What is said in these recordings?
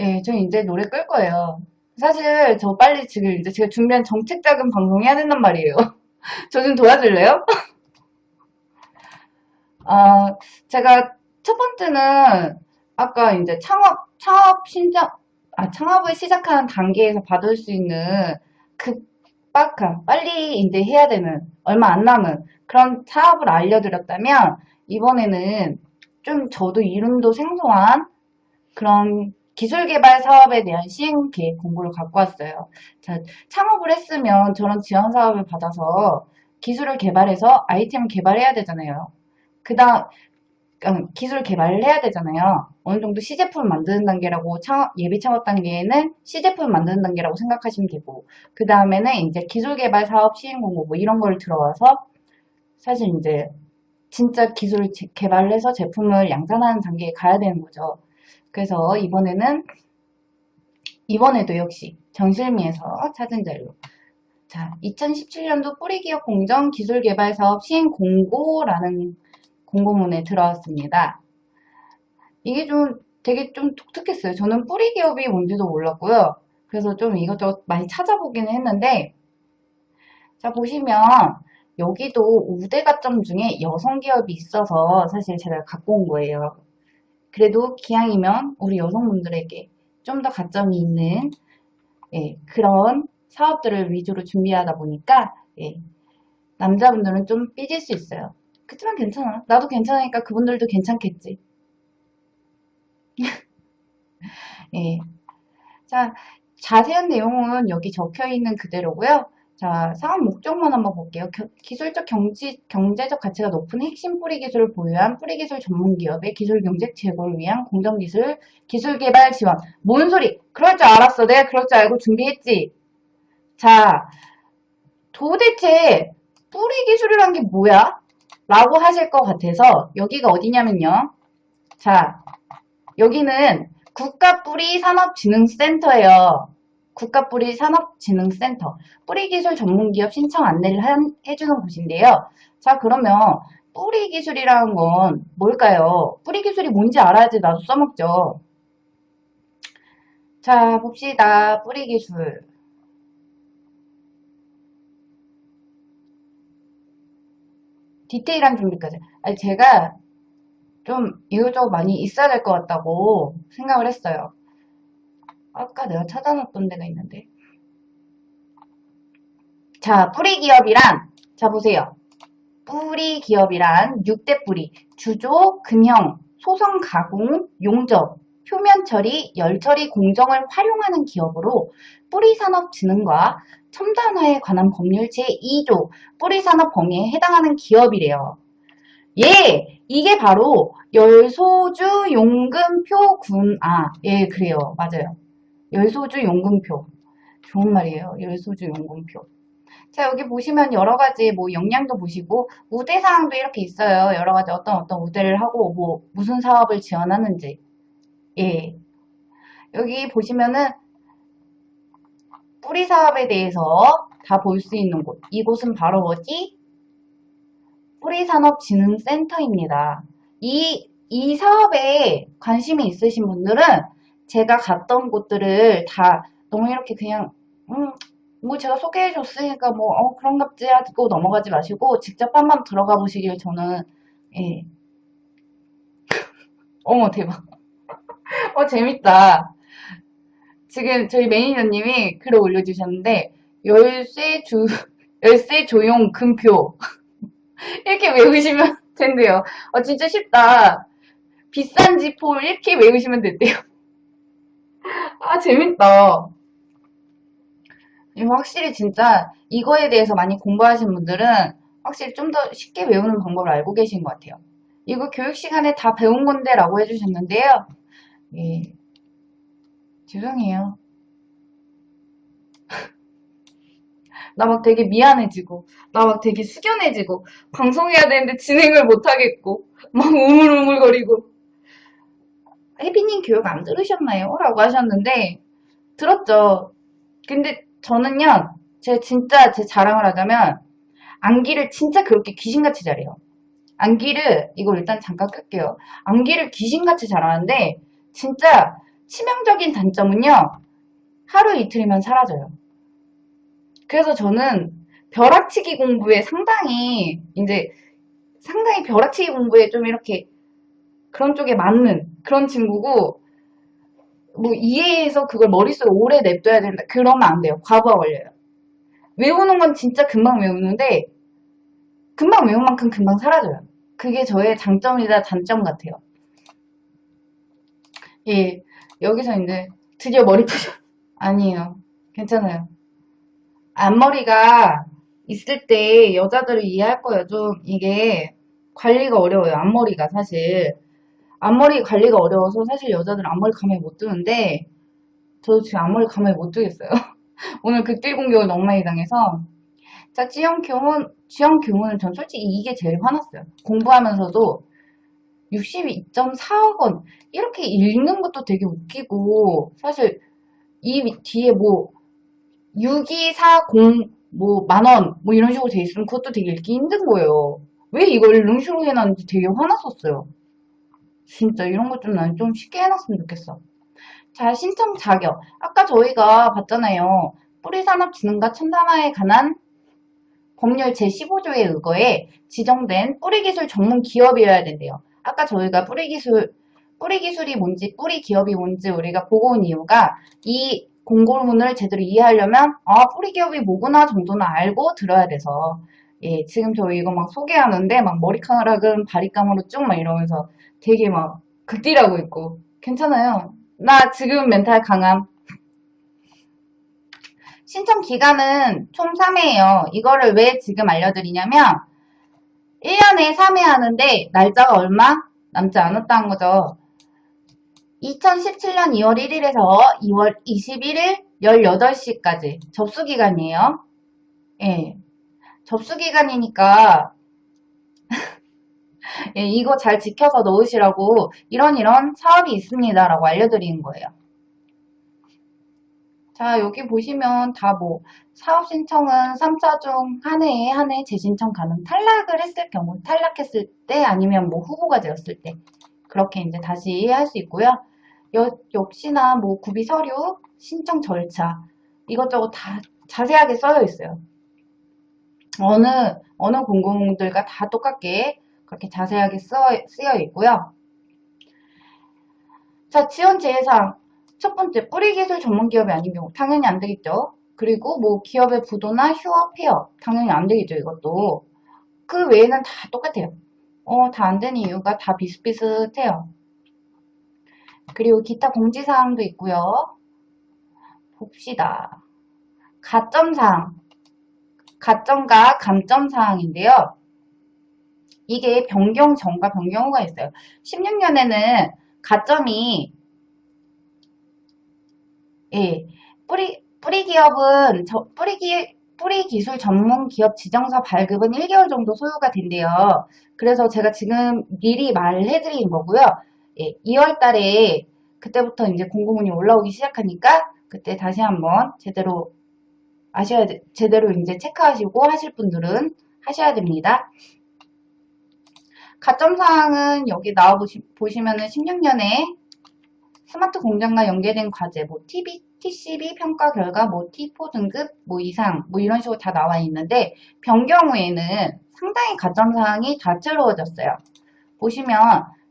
예, 저 이제 노래 끌 거예요. 사실 저 빨리 지금 이제 제가 준비한 정책 자금 방송 해야 된단 말이에요. 저 좀 도와줄래요? 아, 제가 첫 번째는 아까 이제 창업, 창업 신청, 아, 창업을 시작하는 단계에서 받을 수 있는 급박한, 빨리 이제 해야 되는, 얼마 안 남은 그런 사업을 알려드렸다면, 이번에는 좀 저도 이름도 생소한 그런 기술 개발 사업에 대한 시행 계획 공고를 갖고 왔어요. 자, 창업을 했으면 저런 지원 사업을 받아서 기술을 개발해서 아이템을 개발해야 되잖아요. 그 다음, 음, 기술 개발을 해야 되잖아요. 어느 정도 시제품을 만드는 단계라고 창업, 예비 창업 단계에는 시제품을 만드는 단계라고 생각하시면 되고, 그 다음에는 이제 기술 개발 사업 시행 공고 뭐 이런 걸 들어와서 사실 이제 진짜 기술을 제- 개발해서 제품을 양산하는 단계에 가야 되는 거죠. 그래서 이번에는 이번에도 역시 정실미에서 찾은 자료. 자, 2017년도 뿌리기업 공정 기술개발 사업 시행 공고라는 공고문에 들어왔습니다. 이게 좀 되게 좀 독특했어요. 저는 뿌리기업이 뭔지도 몰랐고요. 그래서 좀 이것저것 많이 찾아보기는 했는데, 자, 보시면 여기도 5대 가점 중에 여성 기업이 있어서 사실 제가 갖고 온 거예요. 그래도 기왕이면 우리 여성분들에게 좀 더 가점이 있는 예, 그런 사업들을 위주로 준비하다 보니까 예, 남자분들은 좀 삐질 수 있어요. 그치만 괜찮아. 나도 괜찮으니까 그분들도 괜찮겠지. 예. 자, 자세한 내용은 여기 적혀 있는 그대로고요. 자, 사업 목적만 한번 볼게요. 겨- 기술적 경지, 경제적 가치가 높은 핵심 뿌리 기술을 보유한 뿌리 기술 전문 기업의 기술 경쟁 제고를 위한 공정 기술 기술 개발 지원. 뭔 소리? 그럴 줄 알았어. 내가 그럴 줄 알고 준비했지. 자, 도대체 뿌리 기술이란 게 뭐야? 라고 하실 것 같아서 여기가 어디냐면요. 자, 여기는 국가뿌리 산업진흥센터예요. 국가뿌리 산업진흥센터. 뿌리기술 전문기업 신청 안내를 한- 해주는 곳인데요. 자, 그러면 뿌리기술이라는 건 뭘까요? 뿌리기술이 뭔지 알아야지 나도 써먹죠. 자, 봅시다. 뿌리기술. 디테일한 준비까지. 아니, 제가 좀 이것저것 많이 있어야 될 것 같다고 생각을 했어요. 아까 내가 찾아놨던 데가 있는데. 자, 뿌리 기업이란, 자, 보세요. 뿌리 기업이란 6대 뿌리, 주조, 금형, 소성 가공, 용접, 표면 처리, 열 처리 공정을 활용하는 기업으로 뿌리산업진흥과 첨단화에 관한 법률 제2조 뿌리산업 범위에 해당하는 기업이래요. 예, 이게 바로 열소주 용금표 군아, 예, 그래요. 맞아요. 열소주 용금표. 좋은 말이에요. 열소주 용금표. 자, 여기 보시면 여러 가지 뭐 역량도 보시고 우대 사항도 이렇게 있어요. 여러 가지 어떤 어떤 우대를 하고 뭐 무슨 사업을 지원하는지. 예. 여기 보시면은 뿌리 사업에 대해서 다 볼 수 있는 곳. 이곳은 바로 뭐지? 뿌리산업진흥센터입니다. 이, 이 사업에 관심이 있으신 분들은 제가 갔던 곳들을 다 너무 이렇게 그냥, 음, 뭐 제가 소개해 줬으니까 뭐, 어, 그런갑지 하고 넘어가지 마시고 직접 한번 들어가 보시길 저는, 예. 어머, 대박. 어, 재밌다. 지금 저희 매니저님이 글을 올려주셨는데, 열쇠 주, 열쇠 조용 금표. 이렇게 외우시면 된대요. 어, 진짜 쉽다. 비싼 지포 이렇게 외우시면 된대요. 아, 재밌다. 이거 확실히 진짜 이거에 대해서 많이 공부하신 분들은 확실히 좀 더 쉽게 외우는 방법을 알고 계신 것 같아요. 이거 교육 시간에 다 배운 건데 라고 해주셨는데요. 예. 죄송해요. 나 막 되게 미안해지고, 나 막 되게 숙연해지고, 방송해야 되는데 진행을 못하겠고, 막 우물우물거리고. 혜비님 교육 안 들으셨나요? 라고 하셨는데, 들었죠. 근데 저는요, 제 진짜 제 자랑을 하자면, 암기를 진짜 그렇게 귀신같이 잘해요. 암기를, 이거 일단 잠깐 끌게요. 암기를 귀신같이 잘하는데, 진짜 치명적인 단점은요, 하루 이틀이면 사라져요. 그래서 저는 벼락치기 공부에 상당히, 이제, 상당히 벼락치기 공부에 좀 이렇게 그런 쪽에 맞는 그런 친구고, 뭐 이해해서 그걸 머릿속에 오래 냅둬야 된다. 그러면 안 돼요. 과부하 걸려요. 외우는 건 진짜 금방 외우는데, 금방 외운 만큼 금방 사라져요. 그게 저의 장점이자 단점 같아요. 예, 여기서 이제 드디어 머리 푸셔. 아니에요. 괜찮아요. 앞머리가 있을 때 여자들을 이해할 거예요. 좀 이게 관리가 어려워요. 앞머리가 사실. 앞머리 관리가 어려워서 사실 여자들은 앞머리 가만히 못 두는데 저도 지금 앞머리 가만히 못 두겠어요. 오늘 극딜 공격을 너무 많이 당해서 자, 지형 교문은 전 솔직히 이게 제일 화났어요. 공부하면서도 62.4억 원 이렇게 읽는 것도 되게 웃기고 사실 이 뒤에 뭐 6240 뭐 만원 뭐 이런 식으로 돼 있으면 그것도 되게 읽기 힘든 거예요. 왜 이걸 이런 식으로 해놨는지 되게 화났었어요. 진짜 이런 것 좀 난 좀 쉽게 해놨으면 좋겠어. 자, 신청 자격. 아까 저희가 봤잖아요. 뿌리산업진흥과 첨단화에 관한 법률 제15조에 의거해 지정된 뿌리기술 전문 기업이어야 된대요. 아까 저희가 뿌리기술, 뿌리기술이 뭔지, 뿌리기업이 뭔지 우리가 보고 온 이유가 이 공고문을 제대로 이해하려면 아, 뿌리기업이 뭐구나 정도는 알고 들어야 돼서 예, 지금 저희 이거 막 소개하는데 막 머리카락은 바리감으로 쭉 막 이러면서 되게 막 극딜하고 있고 괜찮아요. 나 지금 멘탈 강함. 신청 기간은 총 3회예요. 이거를 왜 지금 알려드리냐면 1년에 3회 하는데 날짜가 얼마 남지 않았다는 거죠. 2017년 2월 1일에서 2월 21일 18시까지 접수 기간이에요. 예. 접수 기간이니까 예, 이거 잘 지켜서 넣으시라고 이런 이런 사업이 있습니다 라고 알려드리는 거예요. 자, 여기 보시면 다 뭐 사업 신청은 3차 중 한 해에 한 해 재신청 가능. 탈락을 했을 경우, 탈락했을 때 아니면 뭐 후보가 되었을 때 그렇게 이제 다시 할 수 있고요. 여, 역시나 뭐 구비 서류, 신청 절차 이것저것 다 자세하게 써여 있어요. 어느 어느 공공들과 다 똑같게 그렇게 자세하게 써, 쓰여 있고요. 자, 지원 제해사항. 첫 번째, 뿌리기술 전문기업이 아닌 경우 당연히 안 되겠죠. 그리고 뭐 기업의 부도나 휴업, 폐업 당연히 안 되겠죠, 이것도. 그 외에는 다 똑같아요. 어, 다 안 되는 이유가 다 비슷비슷해요. 그리고 기타 공지사항도 있고요. 봅시다. 가점사항. 가점과 감점 사항인데요. 이게 변경 전과 변경 후가 있어요. 16년에는 가점이 예, 뿌리 뿌리 기업은 저, 뿌리 기 뿌리 기술 전문 기업 지정서 발급은 1개월 정도 소요가 된대요. 그래서 제가 지금 미리 말해드린 거고요. 예, 2월 달에 그때부터 이제 공고문이 올라오기 시작하니까 그때 다시 한번 제대로 아셔야 돼, 제대로 이제 체크하시고 하실 분들은 하셔야 됩니다. 가점사항은 여기 나와 보시면은 16년에 스마트 공장과 연계된 과제, 뭐 TB, TCB 평가 결과, 뭐 T4 등급, 뭐 이상, 뭐 이런 식으로 다 나와 있는데 변경 후에는 상당히 가점사항이 다채로워졌어요. 보시면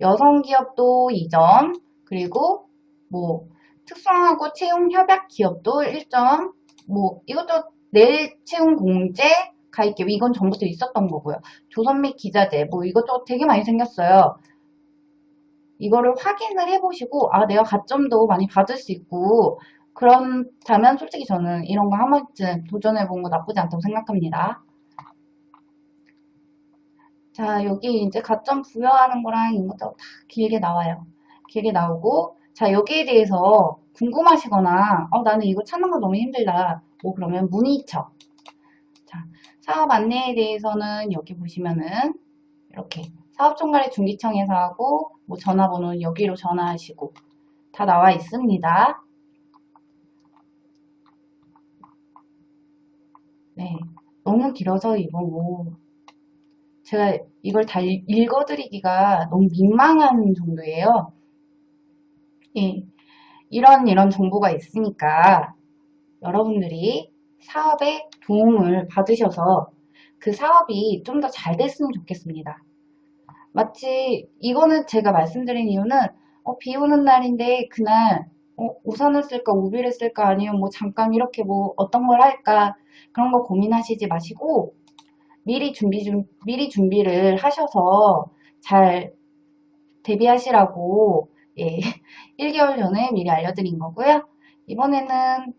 여성 기업도 2점, 그리고 뭐 특성하고 채용 협약 기업도 1점, 뭐 이것도 내일 채용 공제, 가입 이건 전부터 있었던 거고요. 조선 및 기자재 뭐 이것저것 되게 많이 생겼어요. 이거를 확인을 해보시고 아 내가 가점도 많이 받을 수 있고 그렇다면 솔직히 저는 이런 거 한 번쯤 도전해본 거 나쁘지 않다고 생각합니다. 자 여기 이제 가점 부여하는 거랑 이것저것 다 길게 나와요. 길게 나오고 자 여기에 대해서 궁금하시거나 어 나는 이거 찾는 거 너무 힘들다. 뭐 그러면 문의처 자 사업 안내에 대해서는 여기 보시면은 이렇게 사업총괄의 중기청에서 하고 뭐 전화번호는 여기로 전화하시고 다 나와 있습니다. 네, 너무 길어서 이거 뭐 제가 이걸 다 읽어드리기가 너무 민망한 정도예요. 예, 이런 이런 정보가 있으니까 여러분들이 사업에 도움을 받으셔서 그 사업이 좀 더 잘 됐으면 좋겠습니다. 마치 이거는 제가 말씀드린 이유는 어, 비 오는 날인데 그날 어, 우산을 쓸까 우비를 쓸까 아니면 뭐 잠깐 이렇게 뭐 어떤 걸 할까 그런 거 고민하시지 마시고 미리 준비 좀 미리 준비를 하셔서 잘 대비하시라고 예, 1개월 전에 미리 알려드린 거고요. 이번에는